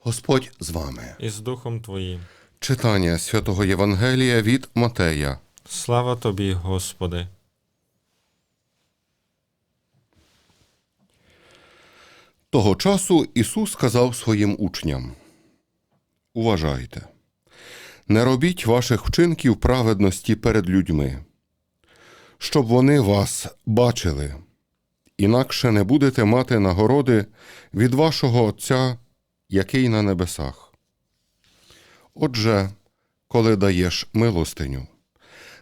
Господь з вами. і з Духом Твоїм. Читання святого Євангелія від Матея. Слава Тобі, Господи. Того часу Ісус сказав своїм учням: Уважайте, не робіть ваших вчинків праведності перед людьми, щоб вони вас бачили, інакше не будете мати нагороди від вашого Отця, який на небесах. Отже, коли даєш милостиню,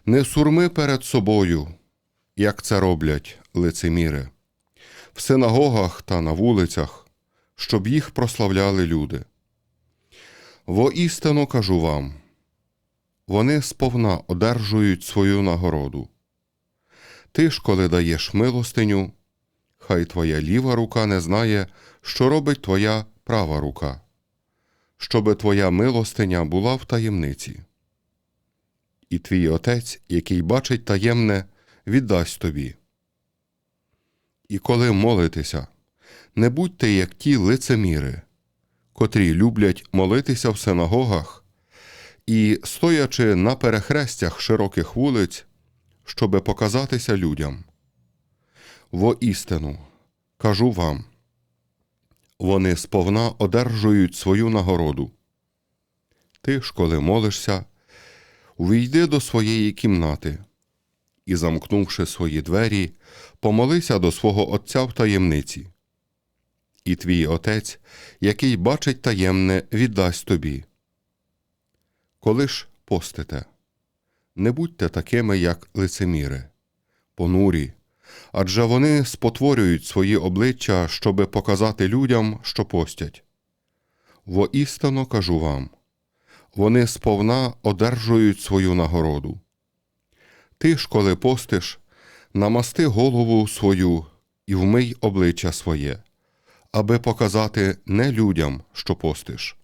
не сурми перед собою, як це роблять лицеміри в синагогах та на вулицях, щоб їх прославляли люди. Воістину кажу вам, вони сповна одержують свою нагороду. Ти ж, коли даєш милостиню, хай твоя ліва рука не знає, що робить твоя права рука, щоби твоя милостиня була в таємниці. І твій отець, який бачить таємне, віддасть тобі. І коли молитеся, не будьте як ті лицеміри, котрі люблять молитися в синагогах і, стоячи на перехрестях широких вулиць, щоби показатися людям. Воістину, кажу вам, вони сповна одержують свою нагороду. Ти ж, коли молишся, увійди до своєї кімнати і, замкнувши свої двері, помолися до свого Отця в таємниці. І твій Отець, який бачить таємне, віддасть тобі. Коли ж постите, не будьте такими, як лицеміри, понурі, адже вони спотворюють свої обличчя, щоби показати людям, що постять. Воістину кажу вам, вони сповна одержують свою нагороду. Ти ж, коли постиш, намасти голову свою і вмий обличчя своє, аби показати не людям, що постиш,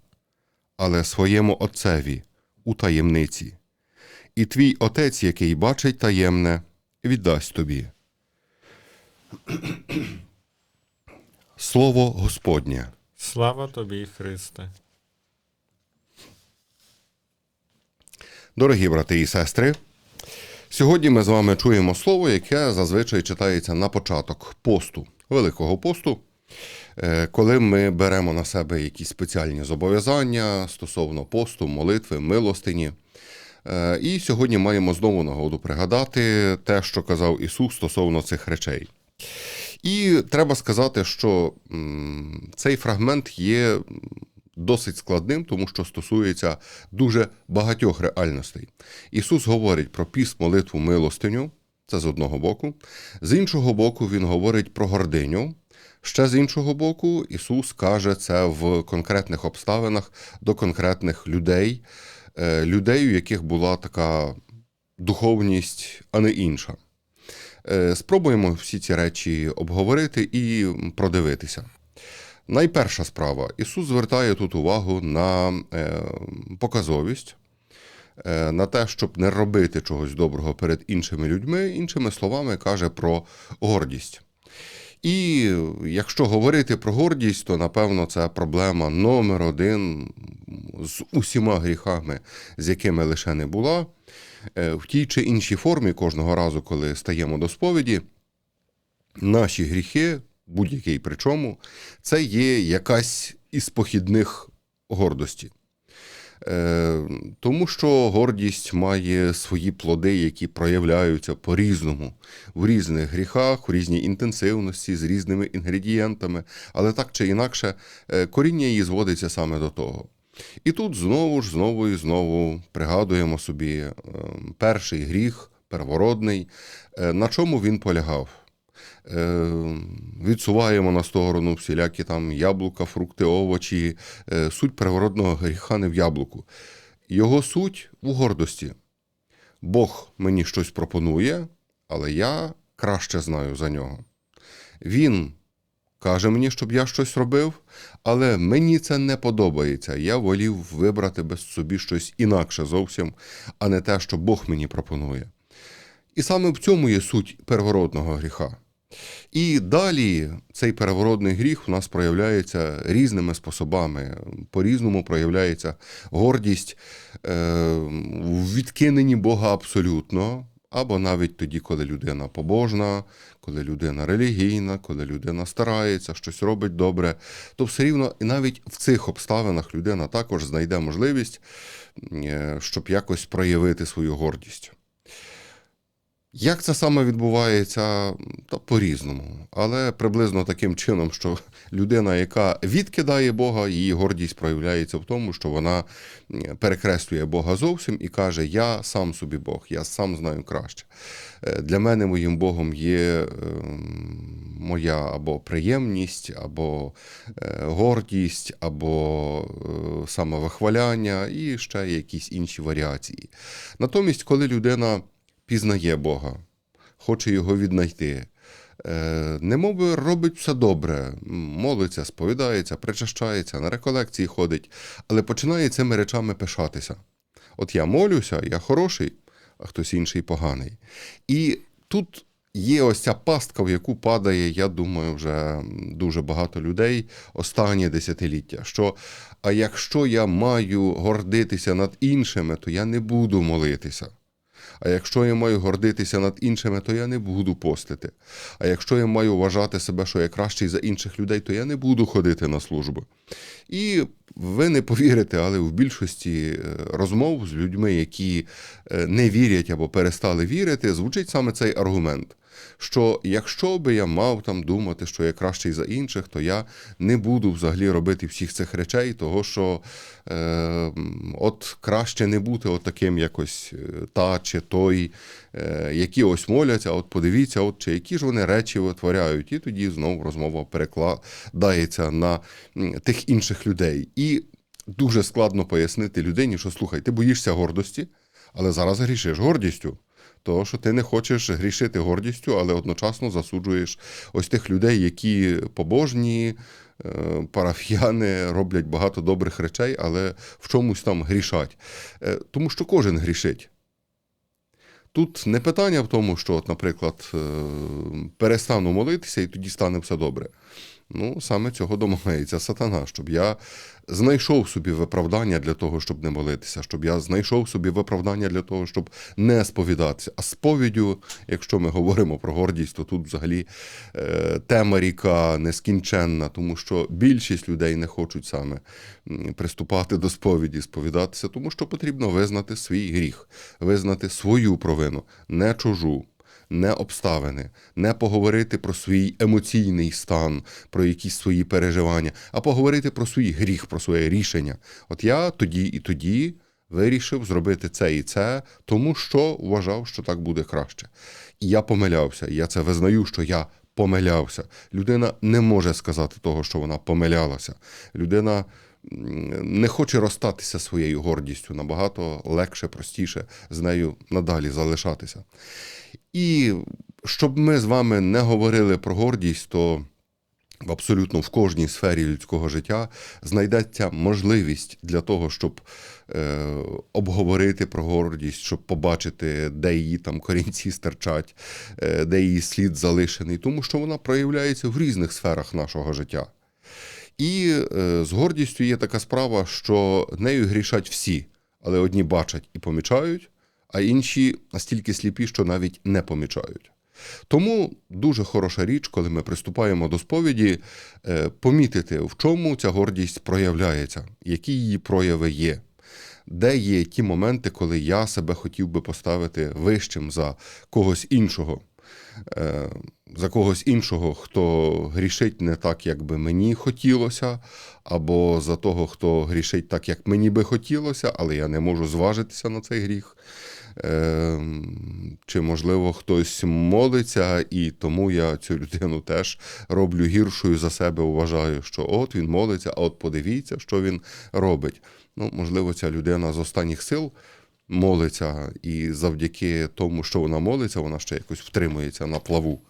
але своєму Отцеві у таємниці, і твій Отець, який бачить таємне, віддасть тобі. Слово Господнє. Слава Тобі, Христе. Дорогі брати і сестри, сьогодні ми з вами чуємо слово, яке зазвичай читається на початок посту, Великого посту, коли ми беремо на себе якісь спеціальні зобов'язання стосовно посту, молитви, милостині. Е, І сьогодні маємо знову нагоду пригадати те, що казав Ісус стосовно цих речей. І треба сказати, що цей фрагмент є досить складним, тому що стосується дуже багатьох реальностей. Ісус говорить про піст, молитву, милостиню, це з одного боку. З іншого боку, Він говорить про гординю. Ще з іншого боку, Ісус каже це в конкретних обставинах до конкретних людей, е, людей, у яких була така духовність, а не інша. Е, Спробуємо всі ці речі обговорити і продивитися. Найперша справа. Ісус звертає тут увагу на е, показовість, на те, щоб не робити чогось доброго перед іншими людьми, іншими словами, каже про гордість. І якщо говорити про гордість, то напевно це проблема номер один з усіма гріхами, з якими лише не була. Е, В тій чи іншій формі кожного разу, коли стаємо до сповіді, наші гріхи, будь-який причому, це є якась із похідних гордості. Е, Тому що гордість має свої плоди, які проявляються по-різному, в різних гріхах, в різній інтенсивності, з різними інгредієнтами, але так чи інакше, е, коріння її зводиться саме до того. І тут знову ж, знову і знову пригадуємо собі е, перший гріх, первородний, на чому він полягав. Е, Відсуваємо на сторону всілякі там яблука, фрукти, овочі. Е, Суть первородного гріха не в яблуку. Його суть у гордості. Бог мені щось пропонує, але я краще знаю за нього. Він каже мені, щоб я щось робив, але мені це не подобається. Я волів вибрати без собі щось інакше зовсім, а не те, що Бог мені пропонує. І саме в цьому є суть первородного гріха. І далі цей переворотний гріх у нас проявляється різними способами. По-різному проявляється гордість е, в відкиненні Бога абсолютно, або навіть тоді, коли людина побожна, коли людина релігійна, коли людина старається, щось робить добре, то все рівно і навіть в цих обставинах людина також знайде можливість, е, щоб якось проявити свою гордість. Як це саме відбувається, та по-різному, але приблизно таким чином, що людина, яка відкидає Бога, її гордість проявляється в тому, що вона перекреслює Бога зовсім і каже: Я сам собі Бог, я сам знаю краще. Е, Для мене моїм Богом є ем, моя або приємність, або е, гордість, або е, самовихваляння, і ще якісь інші варіації. Натомість, коли людина пізнає Бога, хоче його віднайти. Е, Немови робить все добре, молиться, сповідається, причащається, на реколекції ходить, але починає цими речами пишатися. От я молюся, я хороший, а хтось інший поганий. І тут є ось ця пастка, в яку падає, я думаю, вже дуже багато людей останнє десятиліття. Що а якщо я маю гордитися над іншими, то я не буду молитися. А якщо я маю гордитися над іншими, то я не буду постити. А якщо я маю вважати себе, що я кращий за інших людей, то я не буду ходити на службу. І ви не повірите, але в більшості е, розмов з людьми, які е, не вірять або перестали вірити, звучить саме цей аргумент. Що якщо би я мав там думати, що я кращий за інших, то я не буду взагалі робити всіх цих речей, того що е, от краще не бути от таким якось е, та чи той, е, які ось моляться, от подивіться, от чи які ж вони речі витворяють, і тоді знову розмова перекладається на тих інших людей. І дуже складно пояснити людині, що слухай, ти боїшся гордості, але зараз грішиш гордістю. Того, що ти не хочеш грішити гордістю, але одночасно засуджуєш ось тих людей, які побожні, е, парафіяни роблять багато добрих речей, але в чомусь там грішать. Е, Тому що кожен грішить. Тут не питання в тому, що, от, наприклад, е, перестану молитися і тоді стане все добре. Ну, саме цього домагається сатана, щоб я знайшов собі виправдання для того, щоб не молитися, щоб я знайшов собі виправдання для того, щоб не сповідатися. А сповіддю, якщо ми говоримо про гордість, то тут взагалі е, тема ріка нескінченна, тому що більшість людей не хочуть саме приступати до сповіді, сповідатися, тому що потрібно визнати свій гріх, визнати свою провину, не чужу не обставини, не поговорити про свій емоційний стан, про якісь свої переживання, а поговорити про свій гріх, про своє рішення. От я тоді і тоді вирішив зробити це і це, тому що вважав, що так буде краще. І я помилявся, я це визнаю, що я помилявся. Людина не може сказати того, що вона помилялася. Людина не хоче розстатися своєю гордістю, набагато легше, простіше з нею надалі залишатися. І щоб ми з вами не говорили про гордість, то абсолютно в кожній сфері людського життя знайдеться можливість для того, щоб е, обговорити про гордість, щоб побачити, де її там корінці стирчать, е, де її слід залишений, тому що вона проявляється в різних сферах нашого життя. І е, з гордістю є така справа, що нею грішать всі, але одні бачать і помічають, а інші настільки сліпі, що навіть не помічають. Тому дуже хороша річ, коли ми приступаємо до сповіді, е, помітити, в чому ця гордість проявляється, які її прояви є, де є ті моменти, коли я себе хотів би поставити вищим за когось іншого. Е, За когось іншого, хто грішить не так, як би мені хотілося, або за того, хто грішить так, як мені би хотілося, але я не можу зважитися на цей гріх. Е, Чи, можливо, хтось молиться, і тому я цю людину теж роблю гіршою за себе, вважаю, що от він молиться, а от подивіться, що він робить. Ну, можливо, ця людина з останніх сил молиться, і завдяки тому, що вона молиться, вона ще якось втримується на плаву.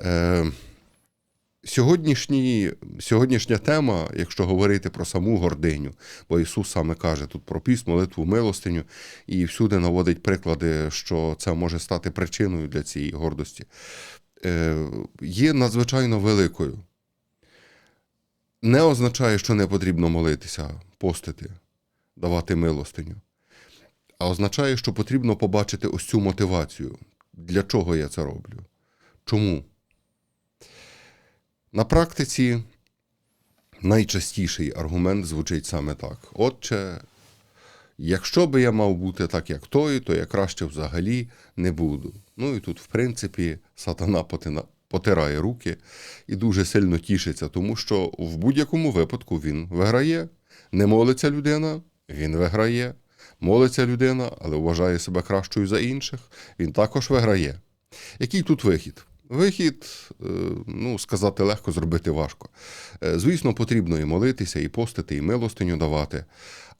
Е, Сьогоднішні, сьогоднішня тема, якщо говорити про саму гординю, бо Ісус саме каже тут про піст, молитву, милостиню, і всюди наводить приклади, що це може стати причиною для цієї гордості, е, є надзвичайно великою. Не означає, що не потрібно молитися, постити, давати милостиню, а означає, що потрібно побачити ось цю мотивацію. Для чого я це роблю? Чому? На практиці найчастіший аргумент звучить саме так: Отче, якщо би я мав бути так, як той, то я краще взагалі не буду. Ну і тут, в принципі, сатана потирає руки і дуже сильно тішиться, тому що в будь-якому випадку він виграє. Не молиться людина, він виграє. Молиться людина, але вважає себе кращою за інших, він також виграє. Який тут вихід? Вихід, е, ну, сказати легко, зробити важко. Е, Звісно, потрібно і молитися, і постити, і милостиню давати,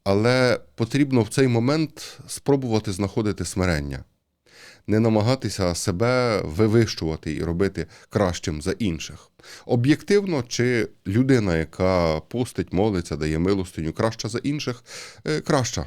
але потрібно в цей момент спробувати знаходити смирення, не намагатися себе вивищувати і робити кращим за інших. Об'єктивно, чи людина, яка постить, молиться, дає милостиню, краща за інших, Е, краща.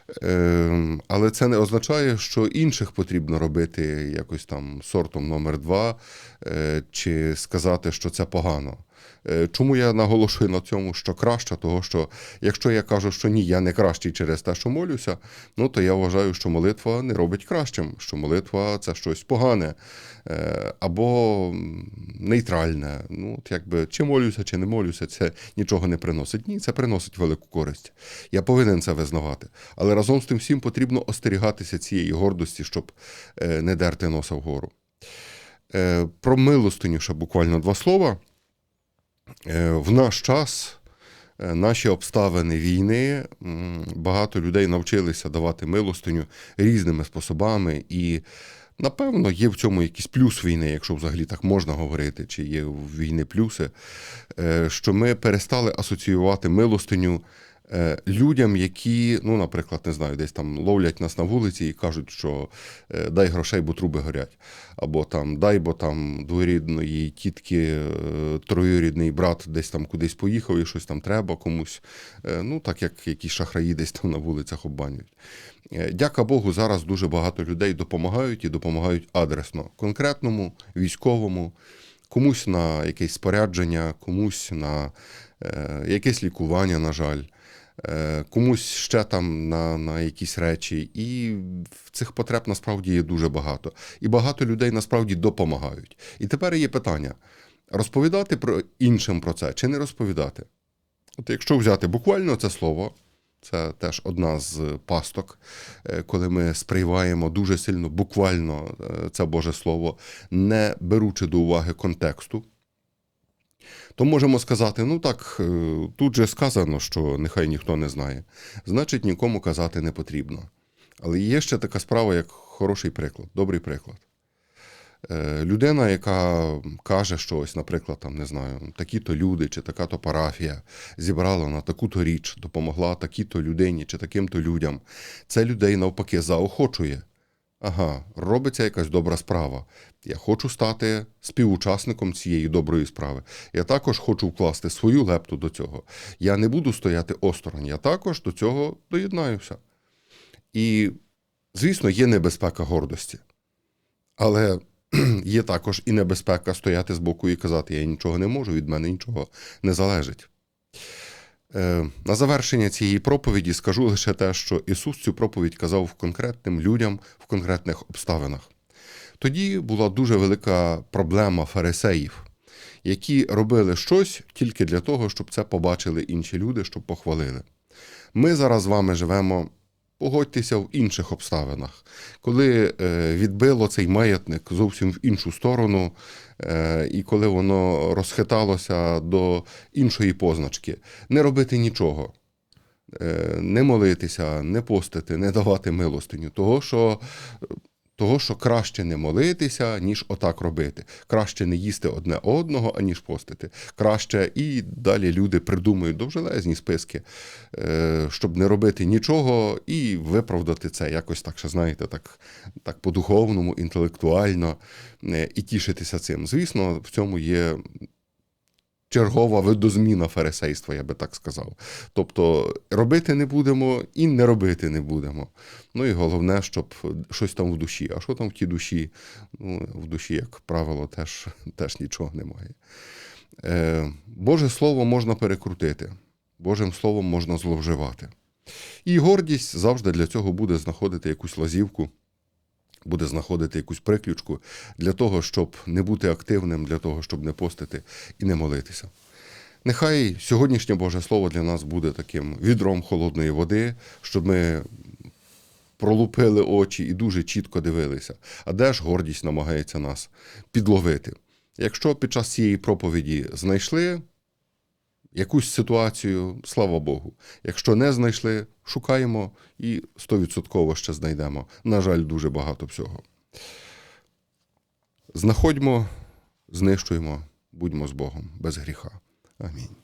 Але це не означає, що інших потрібно робити якось там сортом номер два, е, чи сказати, що це погано. Е, Чому я наголошую на цьому, що краще? Того, що якщо я кажу, що ні, я не кращий через те, що молюся, ну то я вважаю, що молитва не робить кращим, що молитва це щось погане е, або нейтральне. Ну, от якби чи молюся, чи не молюся, це нічого не приносить. Ні, це приносить велику користь. Я повинен це визнавати. Але разом з тим всім потрібно остерігатися цієї гордості, щоб е, не дерти носа вгору. Е, Про милостиню ще буквально два слова. Е, В наш час наші обставини війни, багато людей навчилися давати милостиню різними способами, і, напевно, є в цьому якийсь плюс війни, якщо взагалі так можна говорити, чи є в війни плюси, що ми перестали асоціювати милостиню людям, які, ну, наприклад, не знаю, десь там ловлять нас на вулиці і кажуть, що е, дай грошей, бо труби горять. Або там дай, бо там двоюрідної тітки, е, троюрідний брат десь там кудись поїхав і щось там треба комусь. Е, Ну, так як якісь шахраї десь там на вулицях обманюють. Е, Дяка Богу, зараз дуже багато людей допомагають і допомагають адресно, конкретному, військовому, комусь на якесь спорядження, комусь на е, якесь лікування, на жаль. Е, Комусь ще там на, на якісь речі, і цих потреб насправді є дуже багато. І багато людей насправді допомагають. І тепер є питання: розповідати про іншим про це чи не розповідати? От якщо взяти буквально це слово, це теж одна з пасток, е, коли ми сприймаємо дуже сильно буквально е, це Боже Слово, не беручи до уваги контексту, то можемо сказати: ну так, е, тут же сказано, що нехай ніхто не знає. Значить, нікому казати не потрібно. Але є ще така справа, як хороший приклад, добрий приклад. Е, Людина, яка каже, що ось, наприклад, там не знаю, такі-то люди чи така-то парафія зібрала на таку-то річ, допомогла такій-то людині чи таким-то людям. Це людей навпаки заохочує. Ага, робиться якась добра справа. Я хочу стати співучасником цієї доброї справи. Я також хочу вкласти свою лепту до цього. Я не буду стояти осторонь, я також до цього доєднаюся. І, звісно, є небезпека гордості. Але є також і небезпека стояти збоку і казати, я нічого не можу, від мене нічого не залежить. Е, На завершення цієї проповіді скажу лише те, що Ісус цю проповідь казав конкретним людям в конкретних обставинах. Тоді була дуже велика проблема фарисеїв, які робили щось тільки для того, щоб це побачили інші люди, щоб похвалили. Ми зараз з вами живемо, погодьтеся, в інших обставинах. Коли е, відбило цей маятник зовсім в іншу сторону, е, і коли воно розхиталося до іншої позначки, не робити нічого. Е, Не молитися, не постити, не давати милостиню. Того, що Того, що краще не молитися, ніж отак робити. Краще не їсти одне одного, аніж постити. Краще і далі люди придумують довжелезні списки, е, щоб не робити нічого і виправдати це якось так, що знаєте, так, так по-духовному, інтелектуально е, і тішитися цим. Звісно, в цьому є чергова видозміна фарисейства, я би так сказав. Тобто робити не будемо і не робити не будемо. Ну і головне, щоб щось там в душі. А що там в тій душі? Ну, в душі, як правило, теж, теж нічого немає. Е, Боже Слово можна перекрутити, Божим Словом можна зловживати. І гордість завжди для цього буде знаходити якусь лазівку, буде знаходити якусь приключку для того, щоб не бути активним, для того, щоб не постити і не молитися. Нехай сьогоднішнє Боже Слово для нас буде таким відром холодної води, щоб ми пролупили очі і дуже чітко дивилися. А де ж гордість намагається нас підловити? Якщо під час цієї проповіді знайшли якусь ситуацію, слава Богу. Якщо не знайшли, шукаємо і стовідсотково ще знайдемо. На жаль, дуже багато всього. Знаходьмо, знищуємо, будьмо з Богом без гріха. Амінь.